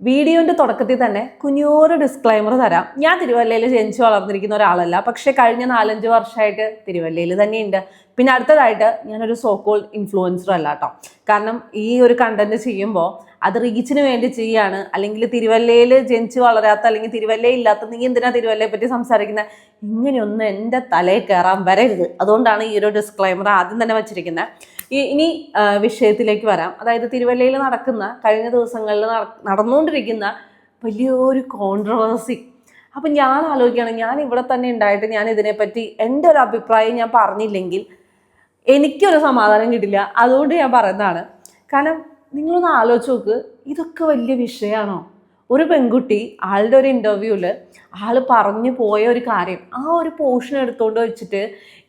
വീഡിയോന്റെ തുടക്കത്തിൽ തന്നെ കുഞ്ഞോറ് ഡിസ്ക്ലൈമർ തരാം. ഞാൻ തിരുവല്ലയിൽ ജനിച്ചു വളർന്നിരിക്കുന്ന ഒരാളല്ല. പക്ഷെ കഴിഞ്ഞ നാലഞ്ച് വർഷമായിട്ട് തിരുവല്ലയിൽ തന്നെയുണ്ട്. പിന്നെ അടുത്തതായിട്ട് ഞാനൊരു സോക്കോൾ ഇൻഫ്ലുവൻസർ അല്ല കേട്ടോ കാരണം ഈ ഒരു കണ്ടന്റ് ചെയ്യുമ്പോൾ അത് റീച്ചിന് വേണ്ടി ചെയ്യാണ്. അല്ലെങ്കിൽ തിരുവല്ലയിൽ ജനിച്ച് വളരാത്ത അല്ലെങ്കിൽ തിരുവല്ലയിൽ ഇല്ലാത്ത നീ എന്തിനാ തിരുവല്ലയെ പറ്റി സംസാരിക്കുന്നത് ഇങ്ങനെയൊന്നും എന്റെ തലയിൽ കയറാൻ വരരുത്. അതുകൊണ്ടാണ് ഈ ഒരു ഡിസ്ക്ലൈമർ ആദ്യം തന്നെ വെച്ചിരിക്കുന്നത് ഇനി വിഷയത്തിലേക്ക് വരാം. അതായത് തിരുവല്ലയിൽ നടക്കുന്ന കഴിഞ്ഞ ദിവസങ്ങളിൽ നട- നടന്നുകൊണ്ടിരിക്കുന്ന വലിയൊരു കോൺട്രവേഴ്സി അപ്പം ഞാൻ ആലോചിക്കുകയാണ് ഞാൻ ഇവിടെ തന്നെ ഉണ്ടായിട്ട് ഞാൻ ഇതിനെപ്പറ്റി എന്റെ ഒരു അഭിപ്രായം ഞാൻ പറഞ്ഞില്ലെങ്കിൽ എനിക്കൊരു സമാധാനം കിട്ടില്ല. അതുകൊണ്ട് ഞാൻ പറയുന്നതാണ്. കാരണം നിങ്ങളൊന്ന് ആലോചിച്ച് നോക്ക് ഇതൊക്കെ വലിയ വിഷയമാണോ? ഒരു പെൺകുട്ടി ആളുടെ ഒരു ഇന്റർവ്യൂവിൽ ആൾ പറഞ്ഞു പോയ ഒരു കാര്യം ആ ഒരു പോർഷൻ എടുത്തുകൊണ്ട് വെച്ചിട്ട്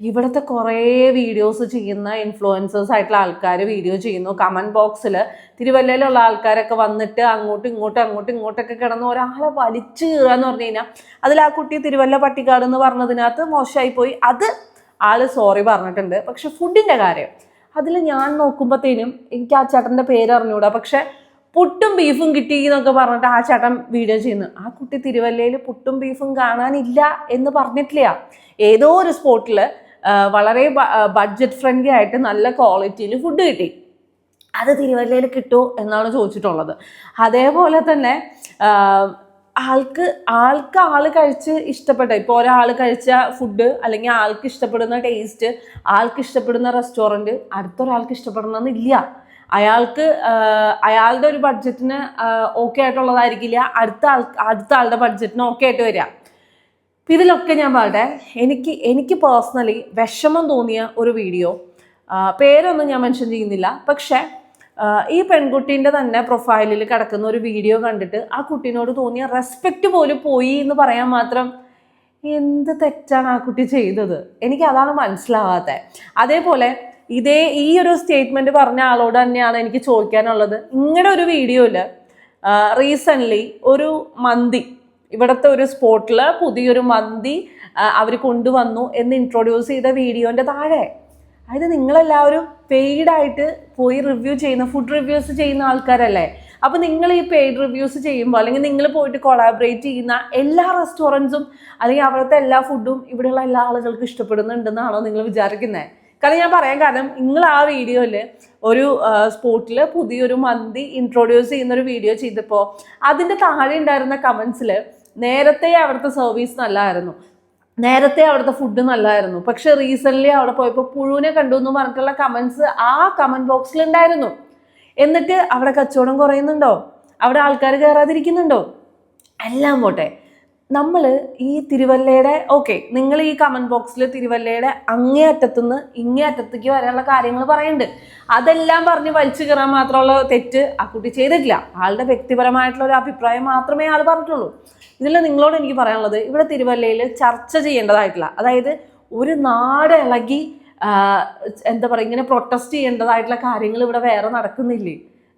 ഇവിടുത്തെ കുറേ വീഡിയോസ് ചെയ്യുന്ന ഇൻഫ്ലുവൻസേഴ്സ് ആയിട്ടുള്ള ആൾക്കാർ വീഡിയോ ചെയ്യുന്നു. കമന്റ് ബോക്സിൽ തിരുവല്ലയിലുള്ള ആൾക്കാരൊക്കെ വന്നിട്ട് അങ്ങോട്ടും ഇങ്ങോട്ടും അങ്ങോട്ടും ഇങ്ങോട്ടൊക്കെ കിടന്ന് ഒരാളെ വലിച്ചു കീറുക എന്ന് പറഞ്ഞു കഴിഞ്ഞാൽ അതിൽ ആ കുട്ടി തിരുവല്ല പട്ടിക്കാട് എന്ന് പറഞ്ഞതിനകത്ത് മോശമായി പോയി. അത് ആൾ സോറി പറഞ്ഞിട്ടുണ്ട്. പക്ഷെ ഫുഡിന്റെ കാര്യം അതിൽ ഞാൻ നോക്കുമ്പോഴത്തേനും എനിക്ക് ആ ചേട്ടന്റെ പേര് അറിഞ്ഞൂടാ. പക്ഷെ പുട്ടും ബീഫും കിട്ടി എന്നൊക്കെ പറഞ്ഞിട്ട് ആ ചേട്ടൻ വീഡിയോ ചെയ്യുന്നു. ആ കുട്ടി തിരുവല്ലയിൽ പുട്ടും ബീഫും കാണാനില്ല എന്ന് പറഞ്ഞിട്ടില്ല. ഏതോ ഒരു സ്പോട്ടിൽ വളരെ ബഡ്ജറ്റ് ഫ്രണ്ട്ലി ആയിട്ട് നല്ല ക്വാളിറ്റിയിൽ ഫുഡ് കിട്ടി. അത് തിരുവല്ലയിൽ കിട്ടുമോ എന്നാണ് ചോദിച്ചിട്ടുള്ളത്. അതേപോലെ തന്നെ ആൾക്ക് ആൾക്ക് ആൾ കഴിച്ച് ഇഷ്ടപ്പെട്ട ഇപ്പോൾ ഒരാൾ കഴിച്ച ഫുഡ് അല്ലെങ്കിൽ ആൾക്ക് ഇഷ്ടപ്പെടുന്ന ടേസ്റ്റ് ആൾക്ക് ഇഷ്ടപ്പെടുന്ന റെസ്റ്റോറന്റ് അടുത്തൊരാൾക്ക് ഇഷ്ടപ്പെടണമെന്നില്ല. അയാൾക്ക് അയാളുടെ ഒരു ബഡ്ജറ്റിന് ഓക്കെ ആയിട്ടുള്ളതായിരിക്കില്ല. അടുത്ത ആൾ അടുത്ത ആളുടെ ബഡ്ജറ്റിന് ഓക്കെ ആയിട്ട് വരിക. അപ്പം ഇതിലൊക്കെ ഞാൻ പറയട്ടെ എനിക്ക് എനിക്ക് പേഴ്സണലി വിഷമം തോന്നിയ ഒരു വീഡിയോ പേരൊന്നും ഞാൻ മെൻഷൻ ചെയ്യുന്നില്ല. പക്ഷേ ഈ പെൺകുട്ടീന്റെ തന്നെ പ്രൊഫൈലിൽ കിടക്കുന്ന ഒരു വീഡിയോ കണ്ടിട്ട് ആ കുട്ടീനോട് തോന്നിയ റെസ്പെക്റ്റ് പോലും പോയി എന്ന് പറയാൻ മാത്രം എന്ത് തെറ്റാണ് ആ കുട്ടി ചെയ്തത്? എനിക്ക് അതാണ് മനസ്സിലാവാത്തത് അതേപോലെ ഇതേ ഈ ഒരു സ്റ്റേറ്റ്മെന്റ് പറഞ്ഞ ആളോട് തന്നെയാണ് എനിക്ക് ചോദിക്കാനുള്ളത്. ഇങ്ങനെ ഒരു വീഡിയോയിൽ റീസെന്റ്ലി ഒരു മന്തി ഇവിടുത്തെ ഒരു സ്പോട്ടിൽ പുതിയൊരു മന്തി അവർ കൊണ്ടുവന്നു എന്ന് ഇൻട്രൊഡ്യൂസ് ചെയ്ത വീഡിയോന്റെ താഴെ. അതായത് നിങ്ങളെല്ലാവരും പെയ്ഡായിട്ട് പോയി റിവ്യൂ ചെയ്യുന്ന ഫുഡ് റിവ്യൂസ് ചെയ്യുന്ന ആൾക്കാരല്ലേ? അപ്പോൾ നിങ്ങൾ ഈ പെയ്ഡ് റിവ്യൂസ് ചെയ്യുമ്പോൾ അല്ലെങ്കിൽ നിങ്ങൾ പോയിട്ട് കൊളാബറേറ്റ് ചെയ്യുന്ന എല്ലാ റെസ്റ്റോറന്റ്സും അല്ലെങ്കിൽ അവിടുത്തെ എല്ലാ ഫുഡും ഇവിടെയുള്ള എല്ലാ ആളുകൾക്കും ഇഷ്ടപ്പെടുന്നുണ്ടെന്നാണോ നിങ്ങൾ വിചാരിക്കുന്നത് കാരണം ഞാൻ പറയാൻ കാരണം നിങ്ങൾ ആ വീഡിയോയിൽ ഒരു സ്പോട്ടിൽ പുതിയൊരു മന്തി ഇൻട്രൊഡ്യൂസ് ചെയ്യുന്ന ഒരു വീഡിയോ ചെയ്തപ്പോൾ അതിന്റെ താഴെ ഉണ്ടായിരുന്ന കമൻസിൽ നേരത്തെ അവിടുത്തെ സർവീസ് നല്ലതായിരുന്നു നേരത്തെ അവിടുത്തെ ഫുഡ് നല്ലതായിരുന്നു പക്ഷെ റീസെന്റ്ലി അവിടെ പോയപ്പോൾ പുഴുവിനെ കണ്ടു എന്ന് പറഞ്ഞിട്ടുള്ള കമൻസ് ആ കമന്റ് ബോക്സിൽ ഉണ്ടായിരുന്നു. എന്നിട്ട് അവിടെ കച്ചവടം കുറയുന്നുണ്ടോ? അവിടെ ആൾക്കാർ കയറാതിരിക്കുന്നുണ്ടോ എല്ലാം പോട്ടെ. നമ്മൾ ഈ തിരുവല്ലയുടെ ഓക്കെ നിങ്ങൾ ഈ കമന്റ് ബോക്സിൽ തിരുവല്ലയുടെ അങ്ങേ അറ്റത്തുനിന്ന് ഇങ്ങേ അറ്റത്തേക്ക് വരെയുള്ള കാര്യങ്ങൾ പറയുന്നുണ്ട്. അതെല്ലാം പറഞ്ഞ് വലിച്ചു കയറാൻ മാത്രമുള്ള തെറ്റ് ആ കുട്ടി ചെയ്തിട്ടില്ല. ആളുടെ വ്യക്തിപരമായിട്ടുള്ള ഒരു അഭിപ്രായം മാത്രമേ ആൾ പറഞ്ഞിട്ടുള്ളൂ. ഇതിൽ നിങ്ങളോട് എനിക്ക് പറയാനുള്ളത് ഇവിടെ തിരുവല്ലയിൽ ചർച്ച ചെയ്യേണ്ടതായിട്ടില്ല അതായത് ഒരു നാട് ഇളകി എന്താ പറയുക ഇങ്ങനെ പ്രൊട്ടസ്റ്റ് ചെയ്യേണ്ടതായിട്ടുള്ള കാര്യങ്ങൾ ഇവിടെ വേറെ നടക്കുന്നില്ലേ?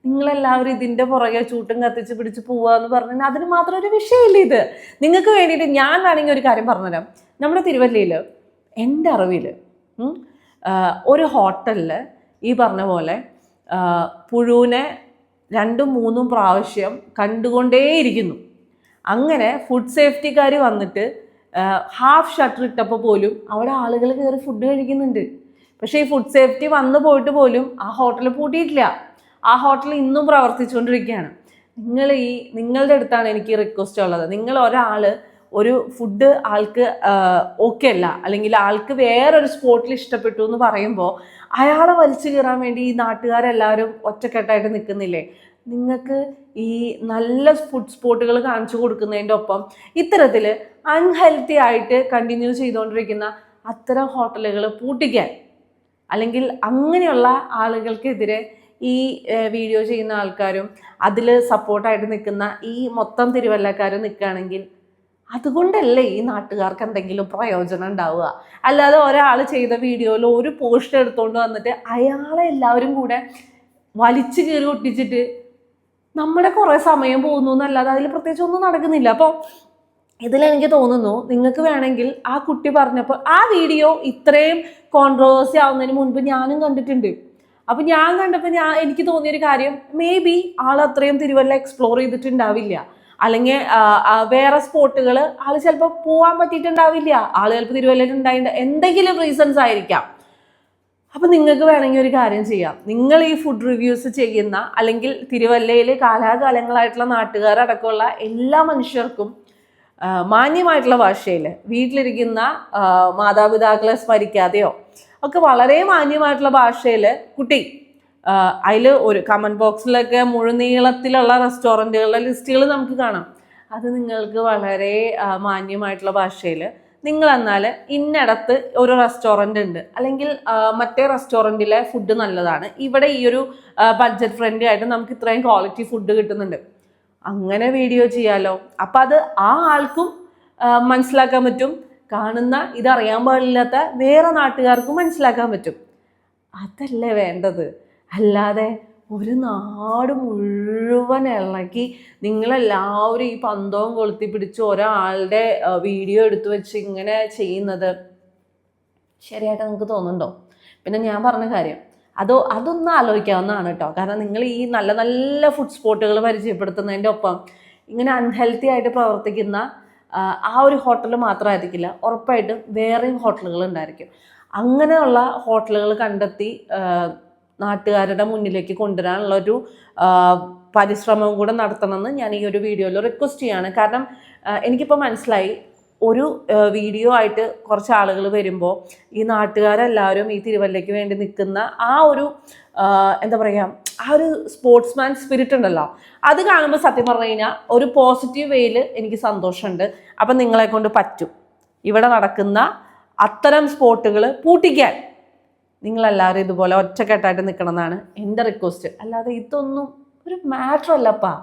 നിങ്ങളെല്ലാവരും ഇതിന്റെ പുറകെ ചൂട്ടും കത്തിച്ച് പിടിച്ച് പോവുക എന്ന് പറഞ്ഞാൽ അതിന് മാത്രം ഒരു വിഷയമില്ല ഇത്. നിങ്ങൾക്ക് വേണ്ടിയിട്ട് ഞാൻ വേണമെങ്കിൽ ഒരു കാര്യം പറഞ്ഞുതരാം. നമ്മുടെ തിരുവല്ലയിൽ എന്റെ അറിവിൽ ഒരു ഹോട്ടലിൽ ഈ പറഞ്ഞ പോലെ പുഴുവിനെ രണ്ടും മൂന്നും പ്രാവശ്യം കണ്ടുകൊണ്ടേയിരിക്കുന്നു. അങ്ങനെ ഫുഡ് സേഫ്റ്റിക്കാർ വന്നിട്ട് ഹാഫ് ഷട്ടർ ഇട്ടപ്പോൾ പോലും അവിടെ ആളുകൾ കയറി ഫുഡ് കഴിക്കുന്നുണ്ട്. പക്ഷേ ഈ ഫുഡ് സേഫ്റ്റി വന്നു പോയിട്ട് പോലും ആ ഹോട്ടൽ പൂട്ടിയിട്ടില്ല. ആ ഹോട്ടൽ ഇന്നും പ്രവർത്തിച്ചുകൊണ്ടിരിക്കുകയാണ്. നിങ്ങൾ ഈ നിങ്ങളുടെ അടുത്താണ് എനിക്ക് റിക്വസ്റ്റ് ഉള്ളത്. നിങ്ങൾ ഒരാൾ ഒരു ഫുഡ് ആൾക്ക് ഓക്കെ അല്ല അല്ലെങ്കിൽ ആൾക്ക് വേറൊരു സ്പോട്ടിൽ ഇഷ്ടപ്പെട്ടു എന്ന് പറയുമ്പോൾ അയാളെ വലിച്ചു കയറാൻ വേണ്ടി ഈ നാട്ടുകാരെല്ലാവരും ഒറ്റക്കെട്ടായിട്ട് നിൽക്കുന്നില്ലേ? നിങ്ങൾക്ക് ഈ നല്ല ഫുഡ് സ്പോട്ടുകൾ കാണിച്ചു കൊടുക്കുന്നതിന്റെ ഒപ്പം ഇത്തരത്തിൽ അൺഹെൽത്തി ആയിട്ട് കണ്ടിന്യൂ ചെയ്തുകൊണ്ടിരിക്കുന്ന അത്തരം ഹോട്ടലുകൾ പൂട്ടിക്കാൻ അല്ലെങ്കിൽ അങ്ങനെയുള്ള ആളുകൾക്കെതിരെ ഈ വീഡിയോ ചെയ്യുന്ന ആൾക്കാരും അതിൽ സപ്പോർട്ടായിട്ട് നിൽക്കുന്ന ഈ മൊത്തം തിരുവല്ലക്കാരും നിൽക്കുകയാണെങ്കിൽ അതുകൊണ്ടല്ലേ ഈ നാട്ടുകാർക്ക് എന്തെങ്കിലും പ്രയോജനം ഉണ്ടാവുക? അല്ലാതെ ഒരാൾ ചെയ്ത വീഡിയോയിൽ ഒരു പോസ്റ്റ് എടുത്തുകൊണ്ട് വന്നിട്ട് അയാളെ എല്ലാവരും കൂടെ വലിച്ചു കയറി ഒട്ടിച്ചിട്ട് നമ്മുടെ കുറേ സമയം പോകുന്നു എന്നല്ലാതെ അതിൽ പ്രത്യേകിച്ച് ഒന്നും നടക്കുന്നില്ല. അപ്പോൾ ഇതിലെനിക്ക് തോന്നുന്നു നിങ്ങൾക്ക് വേണമെങ്കിൽ ആ കുട്ടി പറഞ്ഞപ്പോൾ ആ വീഡിയോ ഇത്രയും കോൺട്രവേഴ്സി ആവുന്നതിന് മുൻപ് ഞാനും കണ്ടിട്ടുണ്ട്. അപ്പൊ ഞാൻ കണ്ടപ്പോൾ ഞാൻ എനിക്ക് തോന്നിയൊരു കാര്യം മേ ബി ആൾ അത്രയും തിരുവല്ല എക്സ്പ്ലോർ ചെയ്തിട്ടുണ്ടാവില്ല. അല്ലെങ്കിൽ വേറെ സ്പോട്ടുകൾ ആൾ ചിലപ്പോൾ പോകാൻ പറ്റിയിട്ടുണ്ടാവില്ല. ആൾ ചിലപ്പോൾ തിരുവല്ലയിൽ ഉണ്ടായിട്ട് എന്തെങ്കിലും റീസൺസ് ആയിരിക്കാം. അപ്പം നിങ്ങൾക്ക് വേണമെങ്കിൽ ഒരു കാര്യം ചെയ്യാം. നിങ്ങൾ ഈ ഫുഡ് റിവ്യൂസ് ചെയ്യുന്ന അല്ലെങ്കിൽ തിരുവല്ലയിൽ കാലാകാലങ്ങളായിട്ടുള്ള നാട്ടുകാരടക്കമുള്ള എല്ലാ മനുഷ്യർക്കും മാന്യമായിട്ടുള്ള ഭാഷയിൽ വീട്ടിലിരിക്കുന്ന മാതാപിതാക്കളെ സ്മരിക്കാതെയോ ഒക്കെ വളരെ മാന്യമായിട്ടുള്ള ഭാഷയിൽ കുട്ടി അതിൽ ഒരു കമന്റ് ബോക്സിലൊക്കെ മുഴുനീളത്തിലുള്ള റെസ്റ്റോറന്റുകളുടെ ലിസ്റ്റുകൾ നമുക്ക് കാണാം. അത് നിങ്ങൾക്ക് വളരെ മാന്യമായിട്ടുള്ള ഭാഷയിൽ നിങ്ങൾ എന്നാൽ ഇന്നടത്ത് ഒരു റെസ്റ്റോറന്റ് ഉണ്ട്. അല്ലെങ്കിൽ മറ്റേ റെസ്റ്റോറന്റിലെ ഫുഡ് നല്ലതാണ്. ഇവിടെ ഈ ഒരു ബഡ്ജറ്റ് ഫ്രണ്ട്ലി ആയിട്ട് നമുക്ക് ഇത്രയും ക്വാളിറ്റി ഫുഡ് കിട്ടുന്നുണ്ട്. അങ്ങനെ വീഡിയോ ചെയ്യാലോ. അപ്പം അത് ആ ആൾക്കും മനസ്സിലാക്കാൻ പറ്റും. കാണുന്ന ഇതറിയാൻ പാടില്ലാത്ത വേറെ നാട്ടുകാർക്കും മനസ്സിലാക്കാൻ പറ്റും. അതല്ലേ വേണ്ടത്? അല്ലാതെ ഒരു നാട് മുഴുവൻ ഇളക്കി നിങ്ങളെല്ലാവരും ഈ പന്തവും കൊളുത്തി പിടിച്ച് ഒരാളുടെ വീഡിയോ എടുത്തു വെച്ച് ഇങ്ങനെ ചെയ്യുന്നത്. ശരിയായിട്ട് നിങ്ങൾക്ക് തോന്നുന്നുണ്ടോ? പിന്നെ ഞാൻ പറഞ്ഞ കാര്യം അതോ അതൊന്നും ആലോചിക്കാവുന്നതാണ് കേട്ടോ കാരണം നിങ്ങൾ ഈ നല്ല നല്ല ഫുഡ് സ്പോട്ടുകൾ പരിചയപ്പെടുത്തുന്നതിന്റെ ഒപ്പം ഇങ്ങനെ അൺഹെൽത്തി ആയിട്ട് പ്രവർത്തിക്കുന്ന ആ, ഒരു ഹോട്ടൽ മാത്രമായിരിക്കില്ല. ഉറപ്പായിട്ടും വേറെയും ഹോട്ടലുകൾ ഉണ്ടായിരിക്കും. അങ്ങനെയുള്ള ഹോട്ടലുകൾ കണ്ടെത്തി നാട്ടുകാരുടെ മുന്നിലേക്ക് കൊണ്ടുവരാനുള്ള ഒരു പരിശ്രമം കൂടെ നടത്തണമെന്ന് ഞാൻ ഈ ഒരു വീഡിയോയിൽ റിക്വസ്റ്റ് ചെയ്യാണ്. കാരണം എനിക്കിപ്പോൾ മനസ്സിലായി ഒരു വീഡിയോ ആയിട്ട് കുറച്ച് ആളുകൾ വരുമ്പോൾ ഈ നാട്ടുകാരെല്ലാവരും ഈ തിരുവല്ലയ്ക്ക് വേണ്ടി നിൽക്കുന്ന ആ ഒരു എന്താ പറയുക ആ ഒരു സ്പോർട്സ്മാൻ സ്പിരിറ്റ് ഉണ്ടല്ലോ. അത് കാണുമ്പോൾ സത്യം പറഞ്ഞു കഴിഞ്ഞാൽ ഒരു പോസിറ്റീവ് വേയിൽ എനിക്ക് സന്തോഷമുണ്ട്. അപ്പം നിങ്ങളെ കൊണ്ട് പറ്റും. ഇവിടെ നടക്കുന്ന അത്തരം സ്പോട്ടുകൾ പൂട്ടിക്കാൻ നിങ്ങളെല്ലാവരും ഇതുപോലെ ഒറ്റക്കെട്ടായിട്ട് നിൽക്കണം എന്നാണ് എന്റെ റിക്വസ്റ്റ് അല്ലാതെ ഇതൊന്നും ഒരു മാറ്റർ അല്ലപ്പാ.